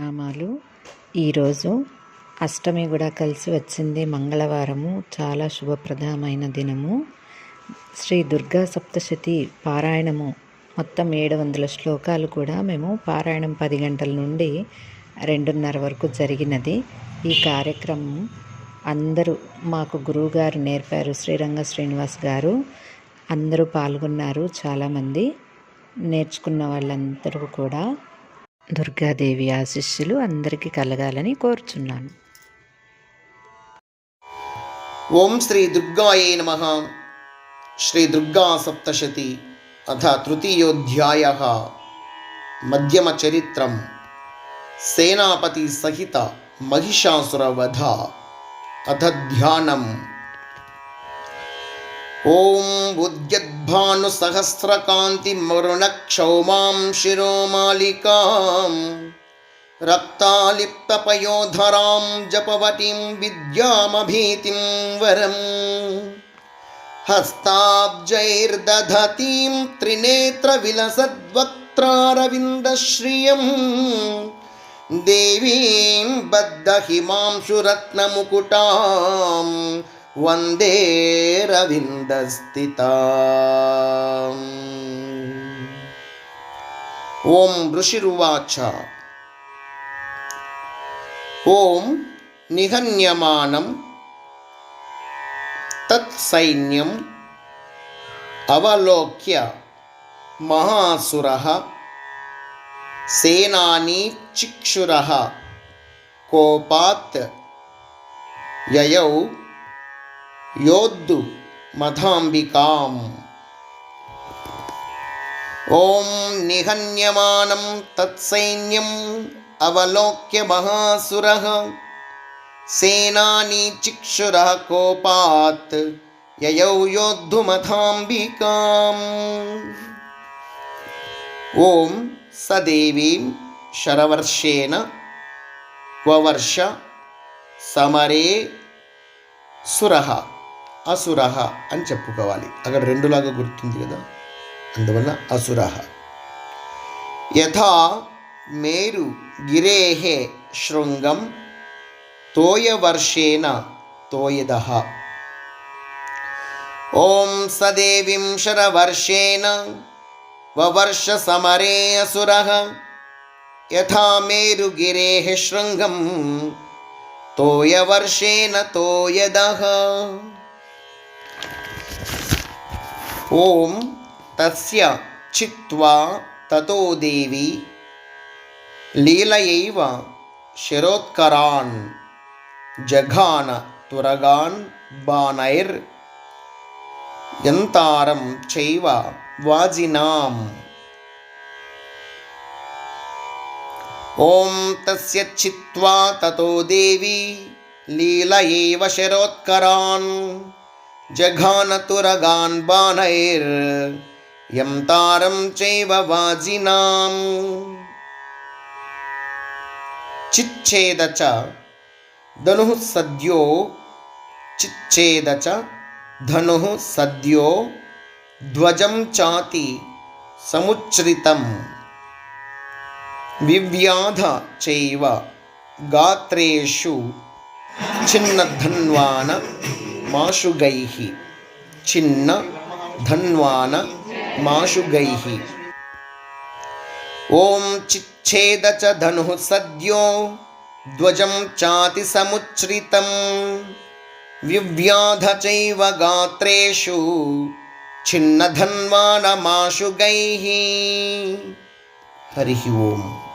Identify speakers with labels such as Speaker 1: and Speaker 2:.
Speaker 1: నామాలు. ఈరోజు అష్టమి కూడా కలిసి వచ్చింది. మంగళవారము. చాలా శుభప్రదమైన దినము. శ్రీ దుర్గా సప్తశతి పారాయణము. మొత్తం ఏడు వందల శ్లోకాలు కూడా మేము పారాయణం పది గంటల నుండి రెండున్నర వరకు జరిగినది. ఈ కార్యక్రమం అందరూ మాకు గురువుగారు నేర్పారు. శ్రీరంగ శ్రీనివాస్ గారు అందరూ పాల్గొన్నారు. చాలామంది నేర్చుకున్న వాళ్ళందరూ కూడా దుర్గాదేవి ఆశిస్సులు అందరికీ కలగాలని కోరుచున్నాను.
Speaker 2: ఓం శ్రీ దుర్గాయే నమ. శ్రీ దుర్గా సప్తశతి అథ తృతీయోధ్యాయ. మధ్యమచరిత్రం సేనాపతి సహిత మహిషాసురవధ అథ ధ్యానం. ఓం ఉద్యద్భానుసహస్రకాంతిమరుణక్షౌమాం శిరోమాలికాం రక్తాలిప్తపయోధరాం జపవటీం విద్యామభీతిం వరం హస్తాబ్జైర్దధతీం త్రినేత్రవిలసద్వక్త్రారవిन्दశ్రియం దేవీం బద్ధహిమాంశురత్నముకుటాం वन्देरविन्दस्थिता ॐ ऋषिरुवाच। ॐ निहन्यमानं तत्सैन्यम् अवलोक्य महासुरः सेनानीचिक्षुरः कोपात् ययौ योद्धु मधाम्बिकाम्। ॐ निहन्यमानं तत्सैन्यम् अवलोक्य महासुरः। सेनानीचिक्षुरः कोपात् ययौ योद्धुमथाम्बिकाम् ॐ सदेवीं शरवर्षेण क्ववर्ष समरे सुरः। అసురహ అని చెప్పుకోవాలి. అక్కడ రెండులాగా గుర్తుంది కదా? అందువల్ల అసురహ. యథా మేరు గిరేహే శృంగం తోయవర్షేణ తోయద ఓం సదేవిం శరవర్షేణ వవర్ష సమరే అసుర యథా మేరు గిరేహ శృంగం తోయవర్షేణ తోయద ఓం తస్య చిత్వా తతో దేవి లీలయైవ శిరోత్కరాన్ జఘాన తురగాన్ బాణైర్ యంతారం చైవ వాజినాం. ఓం తస్య చిత్వా తతో దేవి లీలయైవ శరోత్కరాన్. जघानतुरगान् बाणैर्यं तारम चैव वाजिनाम चिच्छेद च धनुः सद्यो, चिच्छेद च धनुः सद्यो, ध्वजं चाति समुच्छ्रितं विव्याध चैव गात्रेषु छिन्नधन्वान माशुगैः छिन्न धन्वान, माशुगैः। ॐ चिच्छेद च धनुः सद्यो, ध्वजं चातिसमुच्छ्रितं विव्याध चैव गात्रेषु छिन्नधन्वानमाशुगैः हरिः ओम्।